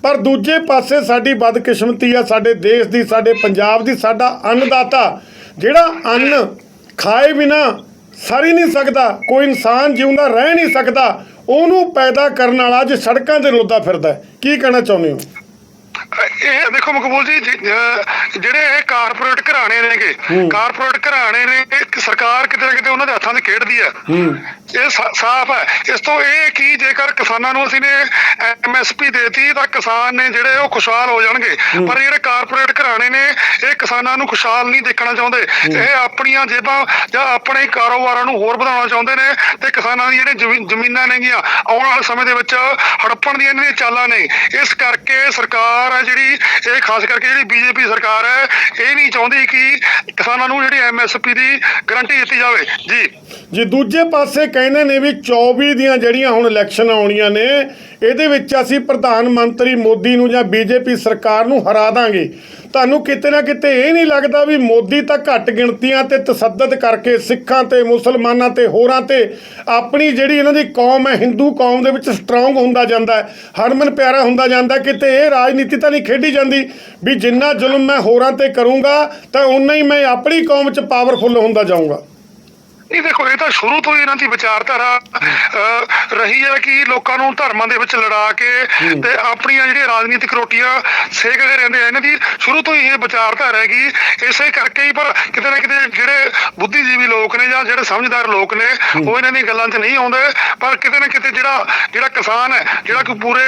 ਪਰ ਦੂਜੇ ਪਾਸੇ ਸਾਡੀ ਬਦਕਿਸਮਤੀ ਆ, ਸਾਡੇ ਦੇਸ਼ ਦੀ, ਸਾਡੇ ਪੰਜਾਬ ਦੀ, ਸਾਡਾ ਅੰਨਦਾਤਾ, ਜਿਹੜਾ ਅੰਨ ਖਾਏ ਬਿਨਾ ਸਰ ਹੀ ਨਹੀਂ ਸਕਦਾ ਕੋਈ ਇਨਸਾਨ ਜਿਉਂਦਾ ਰਹਿ ਨਹੀਂ ਸਕਦਾ ਉਹਨੂੰ ਪੈਦਾ ਕਰਨ ਵਾਲਾ ਅੱਜ ਸੜਕਾਂ ਤੇ ਰੋਦਾ ਫਿਰਦਾ। ਕੀ ਕਹਿਣਾ ਚਾਹੁੰਦੇ ਹੋ? ਇਹ ਦੇਖੋ ਮਕਬੂਲ ਜੀ ਜਿਹੜੇ ਇਹ ਕਾਰਪੋਰੇਟ ਘਰਾਣੇ ਨੇਗੇ ਕਾਰਪੋਰੇਟ ਘਰਾਣੇ ਨੇ ਸਰਕਾਰ ਕਿਤੇ ਨਾ ਕਿਤੇ ਉਹਨਾਂ ਦੇ ਹੱਥਾਂ 'ਚ ਖੇਡਦੀ ਹੈ। ਇਹ ਸਾਫ਼ ਹੈ। ਇਸ ਤੋਂ ਇਹ ਕੀ ਜੇਕਰ ਕਿਸਾਨਾਂ ਨੂੰ ਅਸੀਂ ਨੇ ਐਮਐਸਪੀ ਦੇਤੀ ਤਾਂ ਕਿਸਾਨ ਨੇ ਜਿਹੜੇ ਉਹ ਖੁਸ਼ਹਾਲ ਹੋ ਜਾਣਗੇ। ਪਰ ਜਿਹੜੇ ਕਾਰਪੋਰੇਟ ਘਰਾਣੇ ਨੇ ਇਹ ਕਿਸਾਨਾਂ ਨੂੰ ਖੁਸ਼ਹਾਲ ਨਹੀਂ ਦੇਖਣਾ ਚਾਹੁੰਦੇ। ਇਹ ਆਪਣੀਆਂ ਜੇਬਾਂ ਜਾਂ ਆਪਣੇ ਕਾਰੋਬਾਰਾਂ ਨੂੰ ਹੋਰ ਵਧਾਉਣਾ ਚਾਹੁੰਦੇ ਨੇ ਤੇ ਕਿਸਾਨਾਂ ਦੀ ਜਿਹੜੇ ਜ਼ਮੀ- ਜ਼ਮੀਨਾਂ ਨੇਗੀਆਂ ਆਉਣ ਵਾਲੇ ਸਮੇਂ ਦੇ ਵਿੱਚ ਹੜੱਪਣ ਦੀਆਂ ਇਹਨਾਂ ਦੀਆਂ ਚਾਲਾਂ ਨੇ ਇਸ ਕਰਕੇ ਸਰਕਾਰ ਹੈ ਜਿਹੜੀ ਇਹ ਖਾਸ ਕਰਕੇ ਜਿਹੜੀ ਬੀਜੇਪੀ ਸਰਕਾਰ ਹੈ ਇਹ ਨਹੀਂ ਚਾਹੁੰਦੀ ਕਿ ਕਿਸਾਨਾਂ ਨੂੰ ਜਿਹੜੀ ਐਮਐਸਪੀ ਦੀ ਗਾਰੰਟੀ ਦਿੱਤੀ ਜਾਵੇ। ਜੀ। ਜੀ ਦੂਜੇ ਪਾਸੇ ਕਹਿੰਦੇ ਨੇ ਵੀ 24 ਦੀਆਂ ਜਿਹੜੀਆਂ ਹੁਣ ਇਲੈਕਸ਼ਨ ਆਉਣੀਆਂ ਨੇ, ਇਹਦੇ ਵਿੱਚ ਅਸੀਂ ਪ੍ਰਧਾਨ ਮੰਤਰੀ ਮੋਦੀ ਨੂੰ ਜਾਂ ਬੀਜੇਪੀ ਸਰਕਾਰ ਨੂੰ ਹਰਾ ਦਾਂਗੇ। ਤੁਹਾਨੂੰ ਕਿਤੇ ਨਾ ਕਿਤੇ ਇਹ ਨਹੀਂ ਲੱਗਦਾ ਵੀ ਮੋਦੀ ਤਾਂ ਘੱਟ ਗਿਣਤੀਆਂ ਤੇ ਤਸੱਦਦ ਕਰਕੇ ਸਿੱਖਾਂ ਤੇ, ਮੁਸਲਮਾਨਾਂ ਤੇ, ਹੋਰਾਂ ਤੇ ਆਪਣੀ ਜਿਹੜੀ ਇਹਨਾਂ ਦੀ ਕੌਮ ਹੈ, ਹਿੰਦੂ ਕੌਮ ਦੇ ਵਿੱਚ ਸਟਰੋਂਗ ਹੁੰਦਾ ਜਾਂਦਾ ਹੈ, ਹਰਮਨ ਪਿਆਰਾ ਹੁੰਦਾ ਜਾਂਦਾ ਕਿਤੇ ਇਹ ਰਾਜਨੀਤੀ ਤਾਂ ਨਹੀਂ ਖੇਡੀ ਜਾਂਦੀ ਵੀ ਜਿੰਨਾ ਜ਼ੁਲਮ ਮੈਂ ਹੋਰਾਂ ਤੇ ਕਰੂੰਗਾ, ਤਾਂ ਉਨਾ ਹੀ ਮੈਂ ਆਪਣੀ ਕੌਮ 'ਚ ਪਾਵਰਫੁੱਲ ਹੁੰਦਾ ਜਾਊਂਗਾ। ਨਹੀਂ ਦੇਖੋ ਇਹ ਤਾਂ ਸ਼ੁਰੂ ਤੋਂ ਹੀ ਇਹਨਾਂ ਦੀ ਵਿਚਾਰਧਾਰਾ ਰਹੀ ਹੈ ਕਿ ਲੋਕਾਂ ਨੂੰ ਧਰਮਾਂ ਦੇ ਵਿੱਚ ਲੜਾ ਕੇ ਤੇ ਆਪਣੀਆਂ ਜਿਹੜੀਆਂ ਰਾਜਨੀਤਿਕ ਰੋਟੀਆਂ ਸੇਕਦੇ ਰਹਿੰਦੇ ਆ ਇਹਨਾਂ ਦੀ ਸ਼ੁਰੂ ਤੋਂ ਹੀ ਇਹ ਵਿਚਾਰਧਾਰਾ ਹੈਗੀ। ਇਸੇ ਕਰਕੇ ਹੀ ਪਰ ਕਿਤੇ ਨਾ ਕਿਤੇ ਜਿਹੜੇ ਬੁੱਧੀਜੀਵੀ ਲੋਕ ਨੇ ਜਾਂ ਜਿਹੜੇ ਸਮਝਦਾਰ ਲੋਕ ਨੇ ਉਹ ਇਹਨਾਂ ਦੀਆਂ ਗੱਲਾਂ 'ਚ ਨਹੀਂ ਆਉਂਦੇ। ਪਰ ਕਿਤੇ ਨਾ ਕਿਤੇ ਜਿਹੜਾ ਜਿਹੜਾ ਕਿਸਾਨ ਹੈ ਜਿਹੜਾ ਕਿ ਪੂਰੇ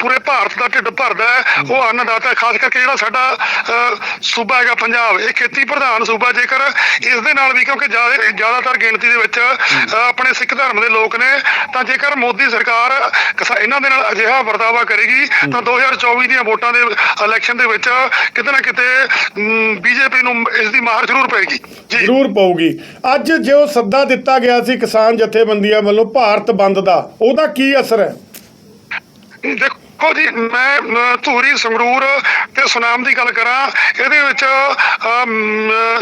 ਪੂਰੇ ਭਾਰਤ ਦਾ ਢਿੱਡ ਭਰਦਾ ਹੈ ਉਹ ਅੰਨਦਾਤਾ ਹੈ। ਖਾਸ ਕਰਕੇ ਜਿਹੜਾ ਸਾਡਾ ਸੂਬਾ ਹੈਗਾ ਪੰਜਾਬ ਇਹ ਖੇਤੀ ਪ੍ਰਧਾਨ ਸੂਬਾ ਜੇਕਰ ਇਸ ਦੇ ਨਾਲ ਵੀ ਕਿਉਂਕਿ ਜ਼ਿਆਦਾ- ਜ਼ਿਆਦਾਤਰ ਗਿਣਤੀ ਦੇ ਵਿੱਚ ਆਪਣੇ ਸਿੱਖ ਧਰਮ ਦੇ ਲੋਕ ਨੇ। ਤਾਂ ਜੇਕਰ ਮੋਦੀ ਸਰਕਾਰ ਇਹਨਾਂ ਦੇ ਨਾਲ ਅਜਿਹਾ ਵਰਤਾਵਾ ਕਰੇਗੀ ਤਾਂ 2024 ਦੀਆਂ ਵੋਟਾਂ ਦੇ ਇਲੈਕਸ਼ਨ ਦੇ ਵਿੱਚ ਕਿਤੇ ਨਾ ਕਿਤੇ ਬੀਜੇਪੀ ਨੂੰ ਇਸ ਦੀ ਮਾਰ ਜ਼ਰੂਰ ਪਏਗੀ। ਜ਼ਰੂਰ ਪਊਗੀ। ਅੱਜ ਜੋ ਸੱਦਾ ਦਿੱਤਾ ਗਿਆ ਸੀ ਕਿਸਾਨ ਜਥੇਬੰਦੀਆਂ ਵੱਲੋਂ ਭਾਰਤ ਬੰਦ ਦਾ ਉਹਦਾ ਕੀ ਅਸਰ ਹੈ? ਦੇਖੋ ਜੀ ਮੈਂ ਧੂਰੀ ਸੰਗਰੂਰ ਤੇ ਸੁਨਾਮ ਦੀ ਗੱਲ ਕਰਾਂ ਇਹਦੇ ਵਿੱਚ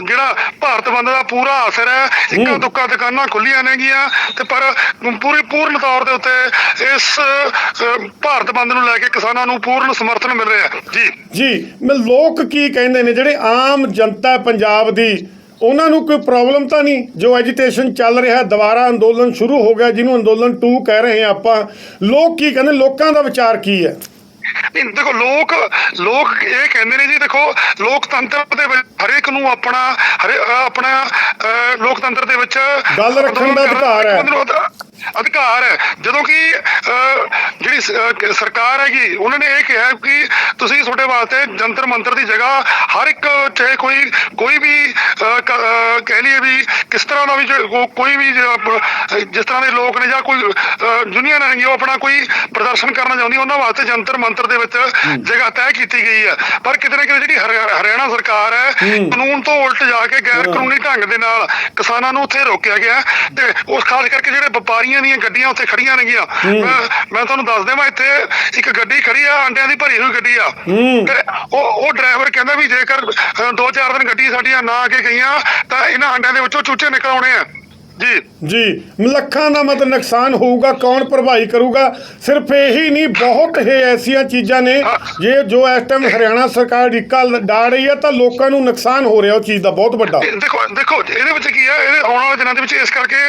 ਜਿਹੜਾ ਭਾਰਤ ਬੰਦ ਦਾ ਪੂਰਾ ਅਸਰ ਹੈ ਇੱਕਾ ਦੁੱਕਾ ਦੁਕਾਨਾਂ ਖੁੱਲੀਆਂ ਨੇਗੀਆਂ ਤੇ ਪਰ ਪੂਰੀ ਪੂਰਨ ਤੌਰ ਦੇ ਉੱਤੇ ਇਸ ਭਾਰਤ ਬੰਦ ਨੂੰ ਲੈ ਕੇ ਕਿਸਾਨਾਂ ਨੂੰ ਪੂਰਨ ਸਮਰਥਨ ਮਿਲ ਰਿਹਾ ਜੀ। ਜੀ ਮੈਂ ਲੋਕ ਕੀ ਕਹਿੰਦੇ ਨੇ ਜਿਹੜੇ ਆਮ ਜਨਤਾ ਪੰਜਾਬ ਦੀ ਉਹਨਾਂ ਨੂੰ ਕੋਈ ਪ੍ਰੋਬਲਮ ਤਾਂ ਨਹੀਂ? ਜੋ ਐਜੀਟੇਸ਼ਨ ਚੱਲ ਰਿਹਾ ਦੁਬਾਰਾ ਅੰਦੋਲਨ ਸ਼ੁਰੂ ਹੋ ਗਿਆ ਜਿਹਨੂੰ ਅੰਦੋਲਨ 2 ਕਹਿ ਰਹੇ ਹਾਂ ਆਪਾਂ ਲੋਕ ਕੀ ਕਹਿੰਦੇ? ਲੋਕਾਂ ਦਾ ਵਿਚਾਰ ਕੀ ਹੈ? ਨਹੀਂ ਦੇਖੋ ਲੋਕ ਲੋਕ ਇਹ ਕਹਿੰਦੇ ਨੇ ਜੀ ਦੇਖੋ ਲੋਕਤੰਤਰ ਦੇ ਵਿੱਚ ਹਰੇਕ ਨੂੰ ਆਪਣਾ ਹਰੇ ਆਪਣਾ ਲੋਕਤੰਤਰ ਦੇ ਵਿੱਚ ਗੱਲ ਰੱਖਣ ਦਾ ਅਧਿਕਾਰ ਹੈ। ਅਧਿਕਾਰ ਹੈ। ਜਦੋਂ ਕਿ ਜਿਹੜੀ ਸਰਕਾਰ ਹੈਗੀ ਉਹਨਾਂ ਨੇ ਇਹ ਕਿਹਾ ਕਿ ਤੁਸੀਂ ਤੁਹਾਡੇ ਵਾਸਤੇ ਜੰਤਰ ਮੰਤਰ ਦੀ ਜਗ੍ਹਾ ਹਰ ਇੱਕ ਚਾਹੇ ਕੋਈ ਕੋਈ ਵੀ ਕਹਿ ਲਈਏ ਵੀ ਕਿਸ ਤਰ੍ਹਾਂ ਦਾ ਵੀ ਕੋਈ ਵੀ ਜਿਸ ਤਰ੍ਹਾਂ ਦੇ ਲੋਕ ਨੇ ਜਾਂ ਕੋਈ ਯੂਨੀਅਨ ਹੈਗੀ ਉਹ ਆਪਣਾ ਕੋਈ ਪ੍ਰਦਰਸ਼ਨ ਕਰਨਾ ਚਾਹੁੰਦੀ ਉਹਨਾਂ ਵਾਸਤੇ ਜੰਤਰ ਮੰਤਰ ਦੇ ਵਿੱਚ ਜਗ੍ਹਾ ਤੈਅ ਕੀਤੀ ਗਈ ਹੈ। ਪਰ ਕਿਤੇ ਨਾ ਕਿਤੇ ਜਿਹੜੀ ਹਰਿ- ਹਰਿਆਣਾ ਸਰਕਾਰ ਹੈ ਕਾਨੂੰਨ ਤੋਂ ਉਲਟ ਜਾ ਕੇ ਗੈਰ ਕਾਨੂੰਨੀ ਢੰਗ ਦੇ ਨਾਲ ਕਿਸਾਨਾਂ ਨੂੰ ਉੱਥੇ ਰੋਕਿਆ ਗਿਆ ਤੇ ਉਸ ਖਾਸ ਕਰਕੇ ਜਿਹੜੇ ਵਪਾਰੀਆਂ ਦੀਆਂ ਗੱਡੀਆਂ ਉੱਥੇ ਖੜੀਆਂ ਨੇਗੀਆਂ ਮੈਂ ਮੈਂ ਤੁਹਾਨੂੰ ਦੱਸ ਦੇਵਾਂ ਇੱਥੇ ਇੱਕ ਗੱਡੀ ਖੜੀ ਆ ਅੰਡਿਆਂ ਦੀ ਭਰੀ ਹੋਈ ਗੱਡੀ ਆ। ਤੇ ਉਹ ਉਹ ਡਰਾਈਵਰ ਕਹਿੰਦਾ ਵੀ ਜੇਕਰ ਅ, ਦੋ ਚਾਰ ਦਿਨ ਗੱਡੀ ਸਾਡੀਆਂ ਨਾ ਆ ਕੇ ਗਈਆਂ ਤਾਂ ਇਹਨਾਂ ਅੰਡਿਆਂ ਦੇ ਵਿੱਚੋਂ ਚੂਚੇ ਨਿਕਲ ਆਉਣੇ ਆ। ਜੀ। ਜੀ ਲੱਖਾਂ ਦਾ ਮਤਲਬ ਨੁਕਸਾਨ ਹੋਊਗਾ ਕੌਣ ਭਰਪਾਈ ਕਰੂਗਾ? ਸਿਰਫ ਇਹੀ ਨਹੀਂ ਬਹੁਤ ਹੀ ਐਸੀਆਂ ਚੀਜ਼ਾਂ ਨੇ ਜੇ ਜੋ ਇਸ ਟਾਈਮ ਹਰਿਆਣਾ ਸਰਕਾਰ ਢਿੱਕਾ ਡਾ ਰਹੀ ਹੈ ਤਾਂ ਲੋਕਾਂ ਨੂੰ ਨੁਕਸਾਨ ਹੋ ਰਿਹਾ ਉਹ ਚੀਜ਼ ਦਾ ਬਹੁਤ ਵੱਡਾ। ਦੇਖੋ ਦੇਖੋ ਇਹਦੇ ਵਿੱਚ ਕੀ ਆ ਇਹਦੇ ਆਉਣ ਵਾਲੇ ਦਿਨਾਂ ਦੇ ਵਿੱਚ ਇਸ ਕਰਕੇ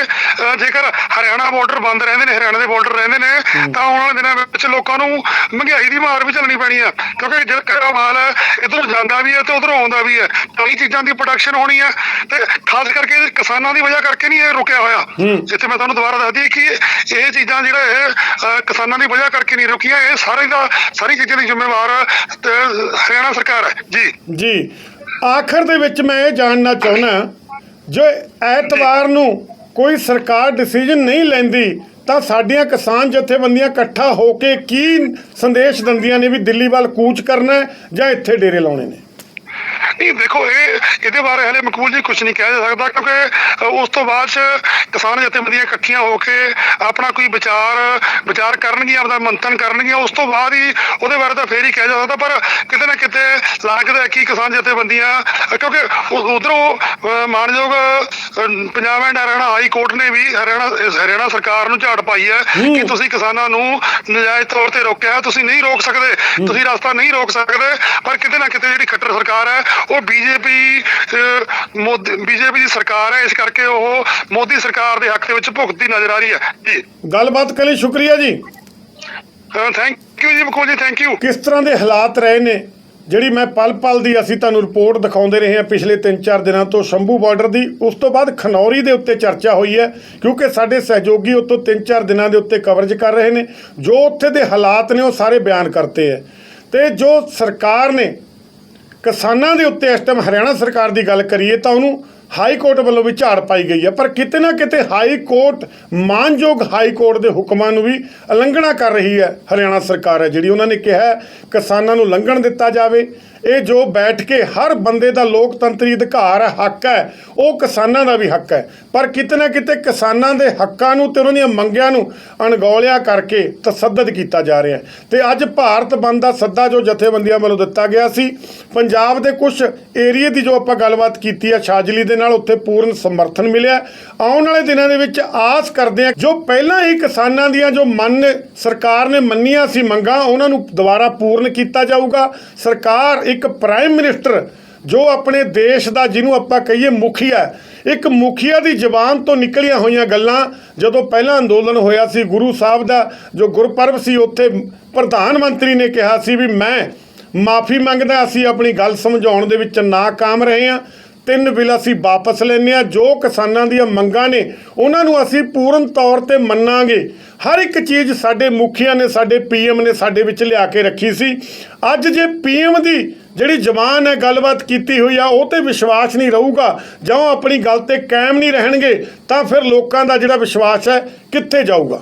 ਜੇਕਰ ਹਰਿਆਣਾ ਬਾਰਡਰ ਬੰਦ ਰਹਿੰਦੇ ਨੇ ਹਰਿਆਣਾ ਦੇ ਬਾਰਡਰ ਰਹਿੰਦੇ ਨੇ ਤਾਂ ਆਉਣ ਵਾਲੇ ਦਿਨਾਂ ਵਿੱਚ ਲੋਕਾਂ ਨੂੰ ਮਹਿੰਗਾਈ ਦੀ ਮਾਰ ਵੀ ਝੱਲਣੀ ਪੈਣੀ ਆ ਕਿਉਂਕਿ ਜਿਹੜਾ ਕੜਾ ਮਾਲ ਹੈ ਇਧਰੋਂ ਜਾਂਦਾ ਵੀ ਹੈ ਤੇ ਉਧਰੋਂ ਆਉਂਦਾ ਵੀ ਹੈ। ਕਈ ਚੀਜ਼ਾਂ ਦੀ ਪ੍ਰੋਡਕਸ਼ਨ ਹੋਣੀ ਹੈ ਤੇ ਖਾਸ ਕਰਕੇ ਕਿਸਾਨਾਂ ਦੀ ਵਜ੍ਹਾ ਕਰਕੇ ਨਹੀਂ ਇਹ ਰੁਕਿਆ ਹੋਇਆ। ਇੱਥੇ ਮੈਂ ਤੁਹਾਨੂੰ ਦੁਬਾਰਾ ਦੱਸ ਕਿ ਇਹ- ਚੀਜ਼ਾਂ ਜਿਹੜਾ ਅ, ਕਿਸਾਨਾਂ ਦੀ ਵਜ੍ਹਾ ਕਰਕੇ ਨਹੀਂ ਰੁਕੀਆਂ। ਇਹ ਸਾਰੇ ਦਾ ਸਾਰੀ ਚੀਜ਼ਾਂ ਦੀ ਜ਼ਿੰਮੇਵਾਰ ਹਰਿਆਣਾ ਸਰਕਾਰ ਹੈ। ਜੀ। ਜੀ। ਆਖਰ ਦੇ ਵਿੱਚ ਮੈਂ ਇਹ ਜਾਣਨਾ ਚਾਹੁੰਦਾ ਜੋ ਐਤਵਾਰ ਨੂੰ ਕੋਈ ਸਰਕਾਰ ਡਿਸੀਜਨ ਨਹੀਂ ਲੈਂਦੀ ਤਾਂ ਸਾਡੀਆਂ ਕਿਸਾਨ ਜਥੇਬੰਦੀਆਂ ਇਕੱਠਾ ਹੋ ਕੇ ਕੀ ਸੰਦੇਸ਼ ਦਿੰਦੀਆਂ ਨੇ ਵੀ ਦਿੱਲੀ ਵੱਲ ਕੂਚ ਕਰਨਾ ਹੈ ਜਾਂ ਇੱਥੇ ਡੇਰੇ ਲਾਉਣੇ ਨੇ? ਨਹੀਂ ਦੇਖੋ ਇਹ ਇਹਦੇ ਬਾਰੇ ਹਲੇ ਮਕਬੂਲ ਜੀ ਕੁਝ ਨਹੀਂ ਕਿਹਾ ਸਕਦਾ ਕਿਉਂਕਿ ਉਸ ਤੋਂ ਬਾਅਦ 'ਚ ਕਿਸਾਨ ਜਥੇਬੰਦੀਆਂ ਇਕੱਠੀਆਂ ਹੋ ਕੇ ਆਪਣਾ ਕੋਈ ਵਿਚਾਰ ਵਿਚਾਰ ਕਰਨਗੀਆਂ ਆਪਦਾ ਮੰਥਨ ਕਰਨਗੀਆਂ ਉਸ ਤੋਂ ਬਾਅਦ ਹੀ ਉਹਦੇ ਬਾਰੇ ਤਾਂ ਫੇਰ ਹੀ ਕਿਹਾ ਜਾ ਸਕਦਾ ਪਰ ਕਿਤੇ ਨਾ ਕਿਤੇ ਲੱਗਦਾ ਕਿ ਕਿਸਾਨ ਜਥੇਬੰਦੀਆਂ ਕਿਉਂਕਿ ਉਧਰੋਂ ਮਾਨਯੋਗ Punjab and Haryana high court ਨੇ ਵੀ ਹਰਿਆਣਾ ਹਰਿਆਣਾ ਸਰਕਾਰ ਨੂੰ ਝਾੜ ਪਾਈ ਹੈ ਕਿ ਤੁਸੀਂ ਕਿਸਾਨਾਂ ਨੂੰ ਨਜਾਇਜ਼ ਤੌਰ ਤੇ ਰੋਕਿਆ ਤੁਸੀਂ ਨਹੀਂ ਰੋਕ ਸਕਦੇ ਤੁਸੀਂ ਰਸਤਾ ਨਹੀਂ ਰੋਕ ਸਕਦੇ ਪਰ ਕਿਤੇ ਨਾ ਕਿਤੇ ਜਿਹੜੀ ਖੱਟਰ ਸਰਕਾਰ ਹੈ ਉਹ ਬੀਜੇਪੀ ਮੋਦੀ ਬੀਜੇਪੀ ਦੀ ਸਰਕਾਰ ਹੈ ਇਸ ਕਰਕੇ ਉਹ ਮੋਦੀ ਸਰਕਾਰ ਦੇ ਹੱਕ ਦੇ ਵਿੱਚ ਭੁਗਤਦੀ ਨਜ਼ਰ ਆ ਰਹੀ ਹੈ। ਜੀ। ਗੱਲਬਾਤ ਕਰਨ ਲਈ ਸ਼ੁਕਰੀਆ ਜੀ। ਥੈਂਕ ਯੂ ਜੀ ਮਕੋ ਜੀ ਥੈਂਕ ਯੂ ਕਿਸ ਤਰ੍ਹਾਂ ਦੇ ਹਾਲਾਤ ਰਹੇ ਨੇ? ਜਿਹੜੀ ਮੈਂ ਪਲ ਪਲ ਦੀ ਅਸੀਂ ਤੁਹਾਨੂੰ ਰਿਪੋਰਟ ਦਿਖਾਉਂਦੇ ਰਹੇ ਹਾਂ ਪਿਛਲੇ 3-4 ਦਿਨਾਂ ਤੋਂ ਸ਼ੰਭੂ ਬਾਰਡਰ ਦੀ ਉਸ ਤੋਂ ਬਾਅਦ ਖਨੌਰੀ ਦੇ ਉੱਤੇ ਚਰਚਾ ਹੋਈ ਹੈ ਕਿਉਂਕਿ ਸਾਡੇ ਸਹਿਯੋਗੀ ਉਤੋਂ 3-4 ਦਿਨਾਂ ਦੇ ਉੱਤੇ ਕਵਰੇਜ ਕਰ ਰਹੇ ਨੇ। ਜੋ ਉੱਥੇ ਦੇ ਹਾਲਾਤ ਨੇ ਉਹ ਸਾਰੇ ਬਿਆਨ ਕਰਤੇ ਹੈ। ਤੇ ਜੋ ਸਰਕਾਰ ਨੇ ਕਿਸਾਨਾਂ ਦੇ ਉੱਤੇ ਇਸ ਟਾਈਮ ਹਰਿਆਣਾ ਸਰਕਾਰ ਦੀ ਗੱਲ ਕਰੀਏ ਤਾਂ ਉਹਨੂੰ ਹਾਈ ਕੋਰਟ ਵੱਲੋਂ ਵੀ ਝਾੜ ਪਾਈ ਗਈ ਹੈ। ਪਰ ਕਿਤੇ ਨਾ ਕਿਤੇ ਹਾਈ ਕੋਰਟ ਮਾਨਯੋਗ ਹਾਈ ਕੋਰਟ ਦੇ ਹੁਕਮਾਂ ਨੂੰ ਵੀ ਉਲੰਘਣਾ ਕਰ ਰਹੀ ਹੈ। ਹਰਿਆਣਾ ਸਰਕਾਰ ਹੈ ਜਿਹੜੀ ਉਹਨਾਂ ਨੇ ਕਿਹਾ ਕਿਸਾਨਾਂ ਨੂੰ ਲੰਘਣ ਦਿੱਤਾ ਜਾਵੇ। ਇਹ ਜੋ ਬੈਠ ਕੇ ਹਰ ਬੰਦੇ ਦਾ ਲੋਕਤੰਤਰੀ ਅਧਿਕਾਰ ਹੈ, ਹੱਕ ਹੈ, ਉਹ ਕਿਸਾਨਾਂ ਦਾ ਵੀ ਹੱਕ ਹੈ। ਪਰ ਕਿਤੇ ਨਾ ਕਿਤੇ ਕਿਸਾਨਾਂ ਦੇ ਹੱਕਾਂ ਨੂੰ ਤੇ ਉਹਨਾਂ ਦੀਆਂ ਮੰਗਾਂ ਨੂੰ ਅਣਗੌਲਿਆ ਕਰਕੇ ਤਸੱਦਦ ਕੀਤਾ ਜਾ ਰਿਹਾ ਹੈ। ਤੇ ਅੱਜ ਭਾਰਤ ਬੰਦ ਦਾ ਸੱਦਾ ਜੋ ਜਥੇਬੰਦੀਆਂ ਵੱਲੋਂ ਦਿੱਤਾ ਗਿਆ ਸੀ, ਪੰਜਾਬ ਦੇ ਕੁਝ ਏਰੀਏ ਦੀ ਜੋ ਆਪਾਂ ਗੱਲਬਾਤ ਕੀਤੀ ਹੈ ਛਾਜਲੀ ਦੇ ਨਾਲ ਉੱਥੇ ਪੂਰਨ ਸਮਰਥਨ ਮਿਲਿਆ। ਆਉਣ ਵਾਲੇ ਦਿਨਾਂ ਦੇ ਵਿੱਚ ਆਸ ਕਰਦੇ ਹਾਂ ਜੋ ਪਹਿਲਾਂ ਹੀ ਕਿਸਾਨਾਂ ਦੀਆਂ ਜੋ ਮੰਨ ਸਰਕਾਰ ਨੇ ਮੰਨੀਆਂ ਸੀ ਮੰਗਾਂ, ਉਹਨਾਂ ਨੂੰ ਦੁਬਾਰਾ ਪੂਰਨ ਕੀਤਾ ਜਾਊਗਾ। ਸਰਕਾਰ ਇੱਕ ਪ੍ਰਾਈਮ ਮਿਨਿਸਟਰ ਜੋ ਆਪਣੇ ਦੇਸ਼ ਦਾ ਜਿਹਨੂੰ ਆਪਾਂ ਕਹੀਏ ਮੁਖੀਆ, ਇੱਕ ਮੁਖੀਆ ਦੀ ਜ਼ਬਾਨ ਤੋਂ ਨਿਕਲੀਆਂ ਹੋਈਆਂ ਗੱਲਾਂ, ਜਦੋਂ ਪਹਿਲਾ ਅੰਦੋਲਨ ਹੋਇਆ ਸੀ ਗੁਰੂ ਸਾਹਿਬ ਦਾ, ਜੋ ਗੁਰਪੁਰਬ ਸੀ, ਉੱਥੇ ਪ੍ਰਧਾਨ ਮੰਤਰੀ ਨੇ ਕਿਹਾ ਸੀ ਵੀ ਮੈਂ ਮਾਫੀ ਮੰਗਦਾ, ਅਸੀਂ ਆਪਣੀ ਗੱਲ ਸਮਝਾਉਣ ਦੇ ਵਿੱਚ ਨਾਕਾਮ ਰਹੇ ਹਾਂ। ਤਿੰਨ ਬਿੱਲ ਅਸੀਂ ਵਾਪਸ ਲੈਂਦੇ ਹਾਂ। ਜੋ ਕਿਸਾਨਾਂ ਦੀਆਂ ਮੰਗਾਂ ਨੇ, ਉਹਨਾਂ ਨੂੰ ਅਸੀਂ ਪੂਰਨ ਤੌਰ ਤੇ ਮੰਨਾਂਗੇ। ਹਰ ਇੱਕ ਚੀਜ਼ ਸਾਡੇ ਮੁਖੀਆਂ ਨੇ, ਸਾਡੇ ਪੀਐਮ ਨੇ ਸਾਡੇ ਵਿੱਚ ਲਿਆ ਕੇ ਰੱਖੀ ਸੀ। ਅੱਜ ਜੇ ਪੀਐਮ ਦੀ ਜਿਹੜੀ ਜ਼ਬਾਨ ਹੈ, ਗੱਲਬਾਤ ਕੀਤੀ ਹੋਈ ਆ, ਉਹ ਤੇ ਵਿਸ਼ਵਾਸ ਨਹੀਂ ਰਹੂਗਾ। ਜਾਂ ਉਹ ਆਪਣੀ ਗੱਲ ਤੇ ਕਾਇਮ ਨਹੀਂ ਰਹਿਣਗੇ, ਤਾਂ ਫਿਰ ਲੋਕਾਂ ਦਾ ਜਿਹੜਾ ਵਿਸ਼ਵਾਸ ਹੈ, ਕਿੱਥੇ ਜਾਊਗਾ?